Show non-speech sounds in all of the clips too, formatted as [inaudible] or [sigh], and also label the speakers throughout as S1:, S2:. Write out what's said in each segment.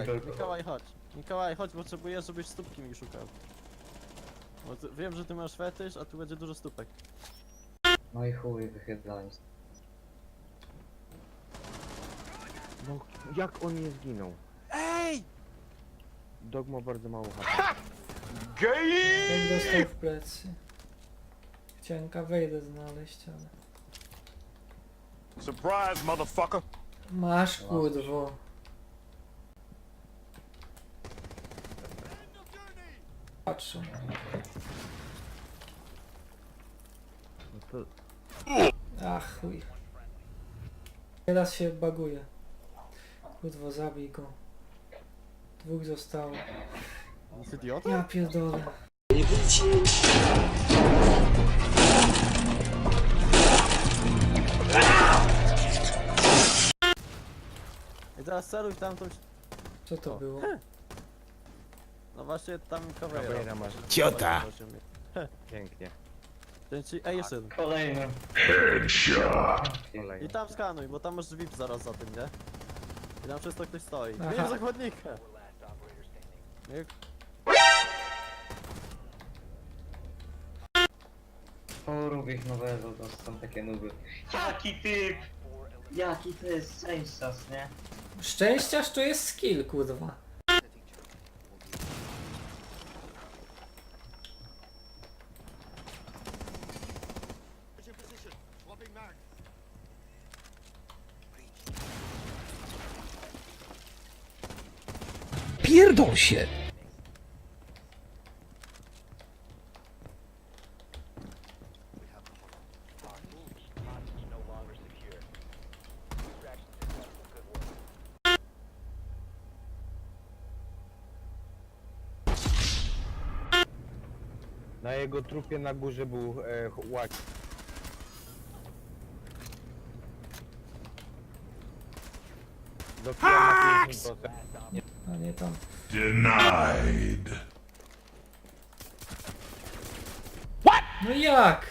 S1: Mikołaj,
S2: Mikołaj.
S1: Mikołaj, chodź. Mikołaj, chodź, potrzebuję, żebyś stópki mi szukał. Bo ty, wiem, że ty masz fetysz, a tu będzie dużo stópek.
S2: No i chuj, wychylałem.
S3: No, jak on nie zginął?
S1: Ej!
S3: Dog ma bardzo mało HP.
S4: Jak dostał w plecy. Chciałem wejdę znaleźć, ale...
S5: Surprise, motherfucker!
S4: Masz kurwo. Patrzę.
S3: No to
S4: Ach chuj. Teraz się baguje. Kurwo, zabij go. Dwóch zostało.
S1: Jest idiota?
S4: Ja pierdolę.
S1: I teraz celuj w tamtą...
S4: Co to było?
S1: No właśnie tam Mikołaj.
S3: Kawajera masz.
S5: Ciota. [laughs]
S3: Pięknie.
S1: Ten ci... Ej, jeszcze jeden.
S2: Kolejny.
S1: I
S3: Kolejny.
S1: tam skanuj, bo tam masz VIP zaraz za tym, nie? I tam przez to ktoś stoi. Wiem zakładnika. Mik-
S2: O, Rubik nowego, to są takie nuby. Jaki typ! Jaki to jest sensas, nie?
S4: Szczęściarz to jest skill, kurwa.
S6: Pierdol się!
S3: Na jego trupie na górze był e, łak. Dopiero na 50%.
S4: A nie tam.
S5: Denied.
S4: No jak?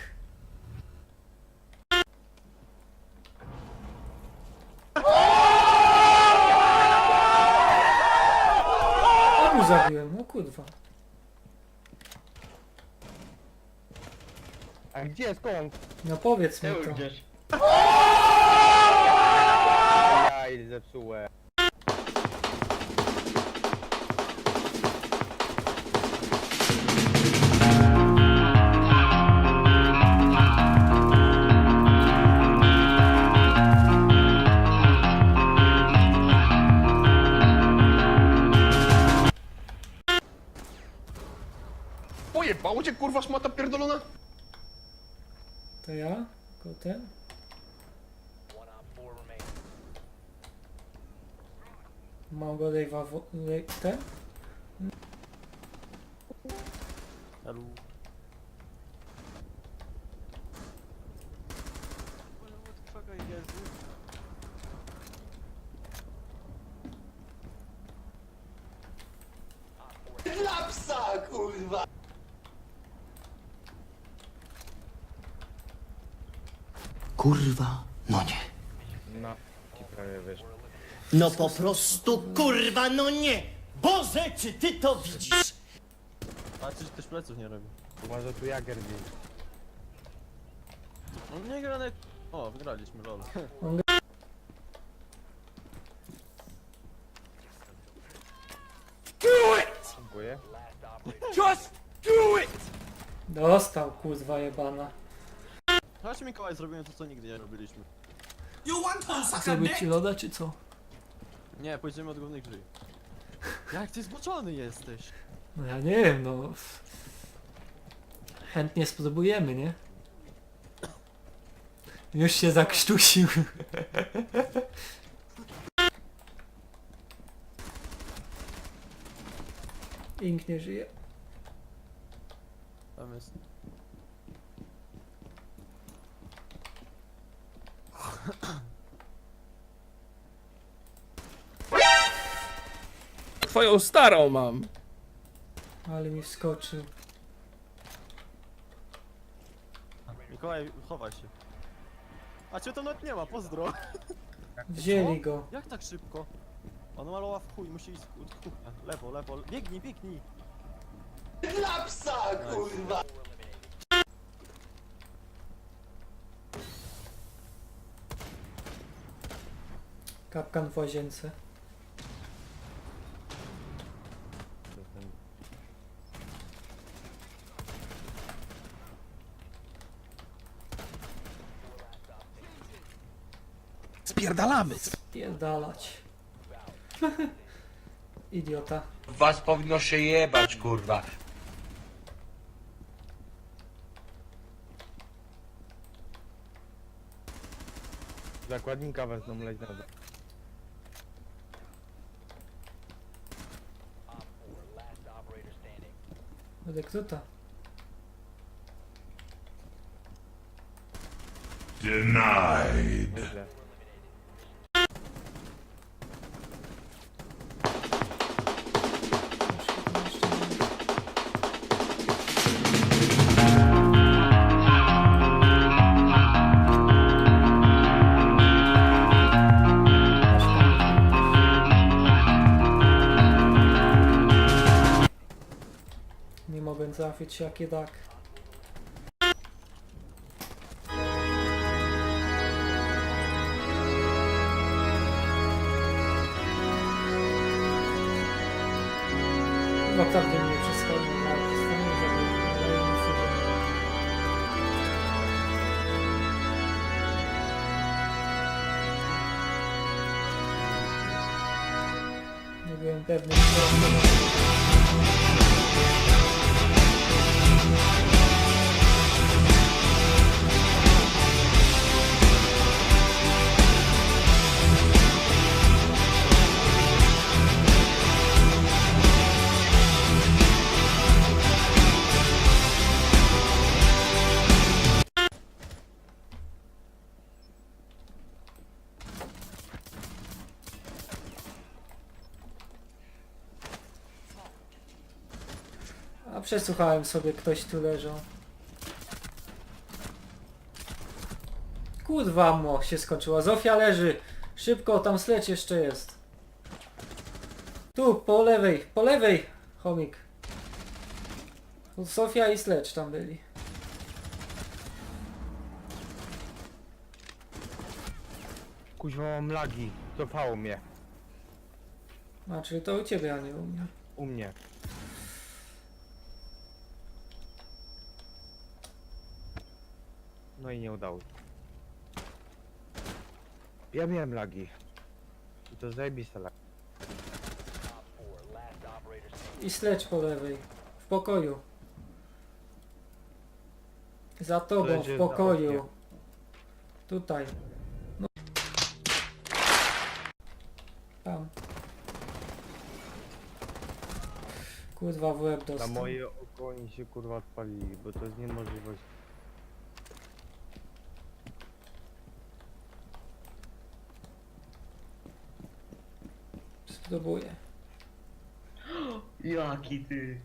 S4: Obu zabiłem, no kurwa.
S3: A gdzie, skąd?
S4: No powiedz mi to.
S2: gdzieś.
S3: Jaj, zepsułem.
S5: Pojebało cię kurwa szmata pierdolona?
S4: To ja? Tylko ten? Mam go lejwa wo- lej- ten?
S1: Elu.
S6: Kurwa, no nie.
S3: No, ci prawie wiesz.
S7: No po prostu kurwa, no nie! Boże, czy ty to widzisz?
S1: Patrzcie, że ktoś pleców nie robi.
S3: Może tu Jager gdzieś.
S1: On nie gra na... O, wygraliśmy, lol.
S3: Dziękuję.
S4: Dostał kurwa jebana.
S1: Chodź Mikołaj, zrobimy to, co nigdy nie robiliśmy.
S4: Zrobić ci loda czy co?
S1: Nie, pójdziemy od głównych drzwi. Jak ty zboczony jesteś?
S4: No ja nie wiem, no. Chętnie spróbujemy, nie? Już się zakrztusił. Ink nie żyje.
S1: Tam jest.
S6: Twoją starą mam.
S4: Ale mi wskoczył.
S1: Mikołaj, chowaj się. A cię to nawet nie ma, pozdro.
S4: Wzięli go.
S1: Jak tak szybko? On malowa w chuj, musi iść w kuchnię. Lewo, lewo, biegnij, biegnij!
S7: Dla psa, kurwa!
S4: Kapkan w łazience.
S6: Spierdalamy.
S4: Pierdalać. [laughs] Idiota.
S8: Was powinno się jebać, kurwa.
S3: Zakładnika wezmą leć
S5: Denied.
S4: Trafić jak jednak. Chyba mnie na stanie zabiegł, ale nic nie byłem pewny, przesłuchałem sobie, ktoś tu leżał. Kurwa mo, się skończyła. Zofia leży. Szybko, tam sleć jeszcze jest. Tu, po lewej, po lewej, chomik. Tu Sofia i slecz tam byli.
S3: Kuźwa mam lagi. Cofało mnie.
S4: A, czyli to u ciebie, a nie u mnie.
S3: U mnie. No i nie udało się. Ja miałem lagi. I to zajebiste lagi.
S4: I slecz po lewej. W pokoju. Za tobą, w pokoju. Tutaj. No. Tam. Kurwa w łeb
S3: Na
S4: dostał.
S3: moje oko oni się kurwa odpalili, bo to jest niemożliwość.
S4: Spróbuję.
S2: Jaki ty?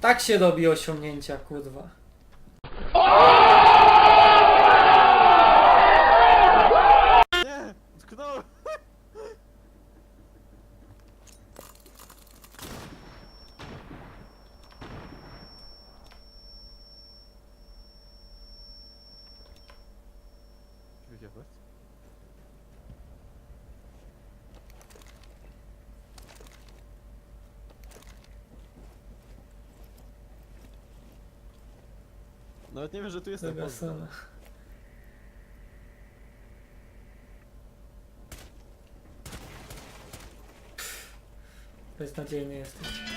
S4: Tak się robi osiągnięcia, kurwa.
S1: Nie! Utknąłem! Wyjechać? Nawet nie wiem, że tu jestem.
S4: Tego
S1: pozdro.
S4: sama. Beznadziejny jesteś.